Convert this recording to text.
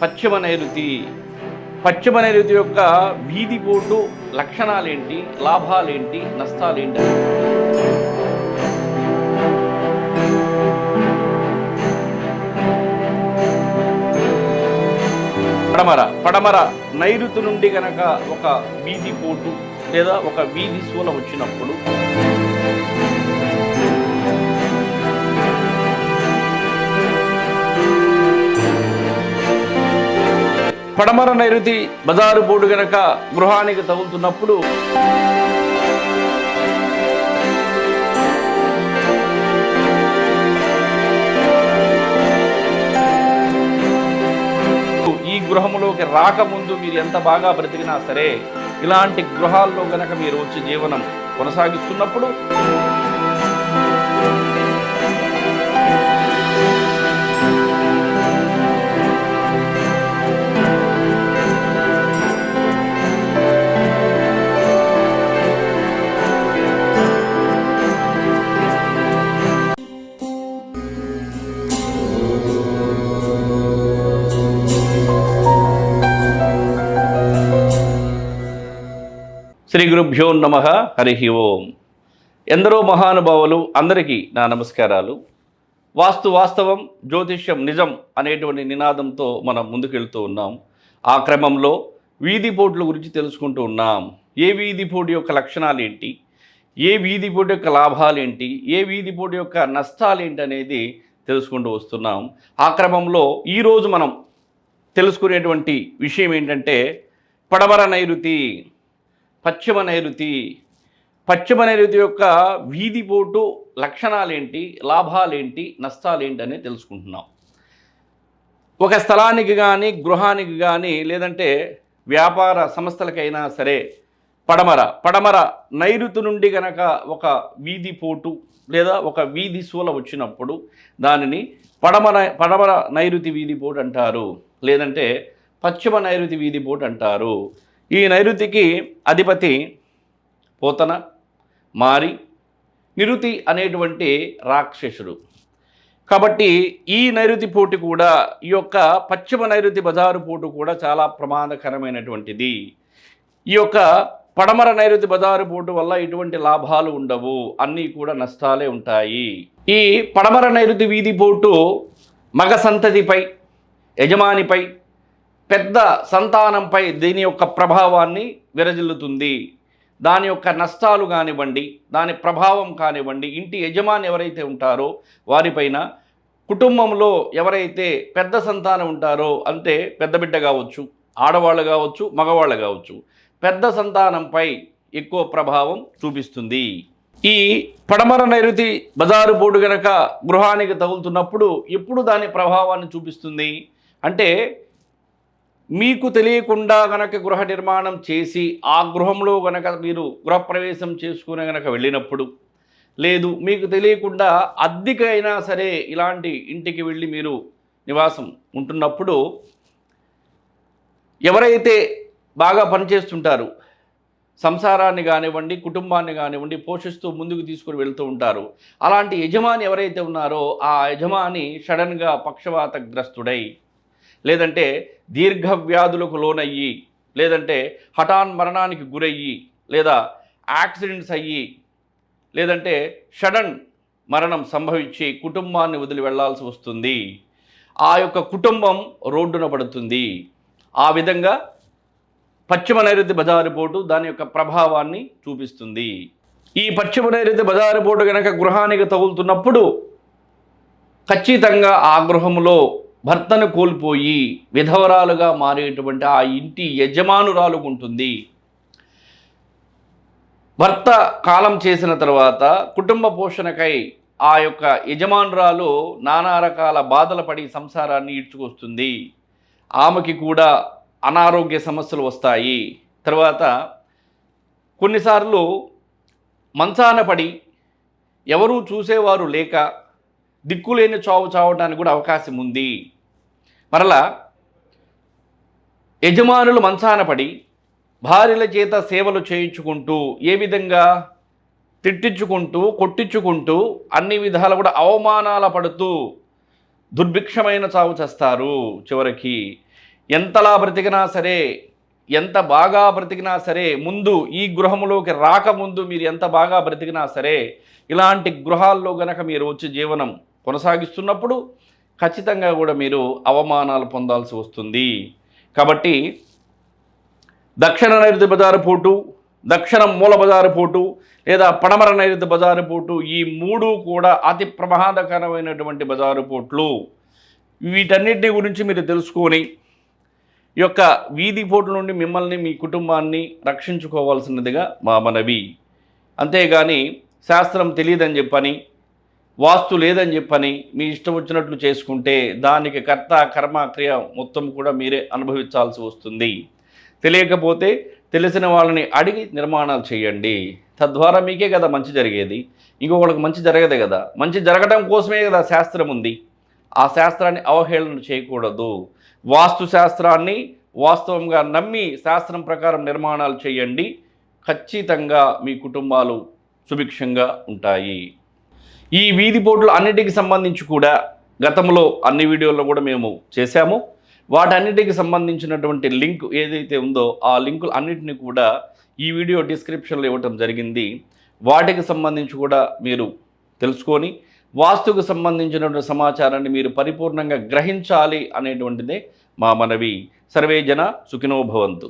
పశ్చిమ నైరుతి పశ్చిమ నైరుతి యొక్క వీధిపోటు లక్షణాలేంటి? లాభాలేంటి? నష్టాలేంటి? పడమర. పడమర నైరుతి నుండి గనక ఒక వీధి పోటు లేదా ఒక వీధి సూల వచ్చినప్పుడు పడమర నైరుతి బజారు బోర్డు గనక గృహానికి తగులుతున్నప్పుడు ఈ గృహములోకి రాకముందు మీరు ఎంత బాగా బ్రతికినా సరే ఇలాంటి గృహాల్లో గనక మీరు వచ్చి జీవనం కొనసాగిస్తున్నప్పుడు శ్రీ గురుభ్యో నమ హరి ఓం. ఎందరో మహానుభావులు అందరికీ నా నమస్కారాలు. వాస్తు వాస్తవం జ్యోతిష్యం నిజం అనేటువంటి నినాదంతో మనం ముందుకెళ్తూ ఉన్నాం. ఆ క్రమంలో వీధి బోర్డుల గురించి తెలుసుకుంటూ ఉన్నాం. ఏ వీధి బోర్డు యొక్క లక్షణాలు ఏంటి ఏ వీధి బోర్డు యొక్క లాభాలు ఏంటి ఏ వీధి బోర్డు యొక్క నష్టాలు ఏంటి అనేది తెలుసుకుంటూ వస్తున్నాం. ఆ క్రమంలో ఈరోజు మనం తెలుసుకునేటువంటి విషయం ఏంటంటే పడమర నైరుతి. పశ్చిమ నైరుతి పశ్చిమ నైరుతి యొక్క వీధి బోటు లక్షణాలేంటి? లాభాలేంటి? నష్టాలేంటి అనేది తెలుసుకుంటున్నాం. ఒక స్థలానికి కానీ గృహానికి కానీ లేదంటే వ్యాపార సంస్థలకైనా సరే పడమర. పడమర నైరుతి నుండి గనక ఒక వీధి పోటు లేదా ఒక వీధి సూల వచ్చినప్పుడు దానిని పడమర పడమర నైరుతి వీధి పోటు అంటారు. లేదంటే పశ్చిమ నైరుతి వీధి పోటు అంటారు. ఈ నైరుతికి అధిపతి పోతన మారి నిరుతి అనేటువంటి రాక్షసుడు. కాబట్టి ఈ నైరుతి పోటు కూడా ఈ యొక్క పశ్చిమ నైరుతి బజారు పోటు కూడా చాలా ప్రమాదకరమైనటువంటిది. ఈ యొక్క పడమర నైరుతి బజారు పోటు వల్ల ఎటువంటి లాభాలు ఉండవు అన్నీ కూడా నష్టాలే ఉంటాయి. ఈ పడమర నైరుతి వీధి పోటు మగ సంతతిపై యజమానిపై పెద్ద సంతానంపై దీని యొక్క ప్రభావాన్ని విరజిల్లుతుంది. దాని యొక్క నష్టాలు కానివ్వండి దాని ప్రభావం కానివ్వండి ఇంటి యజమాని ఎవరైతే ఉంటారో వారిపైన కుటుంబంలో ఎవరైతే పెద్ద సంతానం ఉంటారో అంటే పెద్ద బిడ్డ కావచ్చు ఆడవాళ్ళు కావచ్చు మగవాళ్ళు కావచ్చు పెద్ద సంతానంపై ఎక్కువ ప్రభావం చూపిస్తుంది. ఈ పడమర నైరుతి బజారు బోర్డు గనక గృహానికి తగులుతున్నప్పుడు ఎప్పుడు దాని ప్రభావాన్ని చూపిస్తుంది? అంటే మీకు తెలియకుండా గనక గృహ నిర్మాణం చేసి ఆ గృహంలో గనక మీరు గృహప్రవేశం చేసుకుని గనక వెళ్ళినప్పుడు లేదు మీకు తెలియకుండా అద్దెకైనా సరే ఇలాంటి ఇంటికి వెళ్ళి మీరు నివాసం ఉంటున్నప్పుడు ఎవరైతే బాగా పనిచేస్తుంటారు సంసారాన్ని కానివ్వండి కుటుంబాన్ని కానివ్వండి పోషిస్తూ ముందుకు తీసుకుని వెళ్తూ ఉంటారు అలాంటి యజమాని ఎవరైతే ఉన్నారో ఆ యజమాని సడన్గా పక్షవాతగ్రస్తుడై లేదంటే దీర్ఘ వ్యాధులకు లోనయ్యి లేదంటే హఠాన్ మరణానికి గురయ్యి లేదా యాక్సిడెంట్స్ అయ్యి లేదంటే షడన్ మరణం సంభవించి కుటుంబాన్ని వదిలి వెళ్ళాల్సి వస్తుంది. ఆ యొక్క కుటుంబం రోడ్డున పడుతుంది. ఆ విధంగా పశ్చిమ నైరుతి బజారు పోటు దాని యొక్క ప్రభావాన్ని చూపిస్తుంది. ఈ పశ్చిమ నైరుతి బజారు పోటు కనుక గృహానికి తగులుతున్నప్పుడు ఖచ్చితంగా ఆ గృహంలో భర్తను కోల్పోయి విధవరాలుగా మారేటువంటి ఆ ఇంటి యజమానురాలు ఉంటుంది. భర్త కాలం చేసిన తర్వాత కుటుంబ పోషణకై ఆ యొక్క యజమానురాలు నానా రకాల బాధలు పడి సంసారాన్ని ఈడ్చుకొస్తుంది. ఆమెకి కూడా అనారోగ్య సమస్యలు వస్తాయి. తర్వాత కొన్నిసార్లు మంచాన పడి ఎవరూ చూసేవారు లేక దిక్కులేని చావు చావడానికి కూడా అవకాశం ఉంది. మరలా యజమానులు మంచాన పడి భార్యల చేత సేవలు చేయించుకుంటూ ఏ విధంగా తిట్టించుకుంటూ కొట్టించుకుంటూ అన్ని విధాలు కూడా అవమానాల పడుతూ దుర్భిక్షమైన చావు చేస్తారు. చివరికి ఎంతలా బ్రతికినా సరే ఎంత బాగా బ్రతికినా సరే ముందు ఈ గృహంలోకి రాకముందు మీరు ఎంత బాగా బ్రతికినా సరే ఇలాంటి గృహాల్లో గనక మీరు వచ్చి జీవనం కొనసాగిస్తున్నప్పుడు ఖచ్చితంగా కూడా మీరు అవమానాలు పొందాల్సి వస్తుంది. కాబట్టి దక్షిణ నైరుతి బజారు పోటు దక్షిణ మూల బజారు పోటు లేదా పడమర నైరుతి బజారు పోటు ఈ మూడు కూడా అతి ప్రమాదకరమైనటువంటి బజారు పోట్లు వీటన్నిటిని గురించి మీరు తెలుసుకొని యొక్క వీధి పోటు నుండి మిమ్మల్ని మీ కుటుంబాన్ని రక్షించుకోవాల్సినదిగా మా మనవి. అంతేగాని శాస్త్రం తెలియదని చెప్పని వాస్తు లేదని చెప్పని మీ ఇష్టం వచ్చినట్లు చేసుకుంటే దానికి కర్త కర్మ క్రియ మొత్తం కూడా మీరే అనుభవించాల్సి వస్తుంది. తెలియకపోతే తెలిసిన వాళ్ళని అడిగి నిర్మాణాలు చేయండి. తద్వారా మీకే కదా మంచి జరిగేది. ఇంకొకళ్ళకి మంచి జరగదు కదా. మంచి జరగడం కోసమే కదా శాస్త్రం ఉంది. ఆ శాస్త్రాన్ని అవహేళన చేయకూడదు. వాస్తు శాస్త్రాన్ని వాస్తవంగా నమ్మి శాస్త్రం ప్రకారం నిర్మాణాలు చేయండి. ఖచ్చితంగా మీ కుటుంబాలు సుభిక్షంగా ఉంటాయి. ఈ వీధి బోర్డులు అన్నిటికి సంబంధించి కూడా గతంలో అన్ని వీడియోల్లో కూడా మేము చేశాము. వాటన్నిటికి సంబంధించినటువంటి లింక్ ఏదైతే ఉందో ఆ లింకులు అన్నిటిని కూడా ఈ వీడియో డిస్క్రిప్షన్లో ఇవ్వటం జరిగింది. వాటికి సంబంధించి కూడా మీరు తెలుసుకొని వాస్తుకు సంబంధించినటువంటి సమాచారాన్ని మీరు పరిపూర్ణంగా గ్రహించాలి అనేటువంటిదే మా మనవి. సర్వే జన సుఖినోభవంతు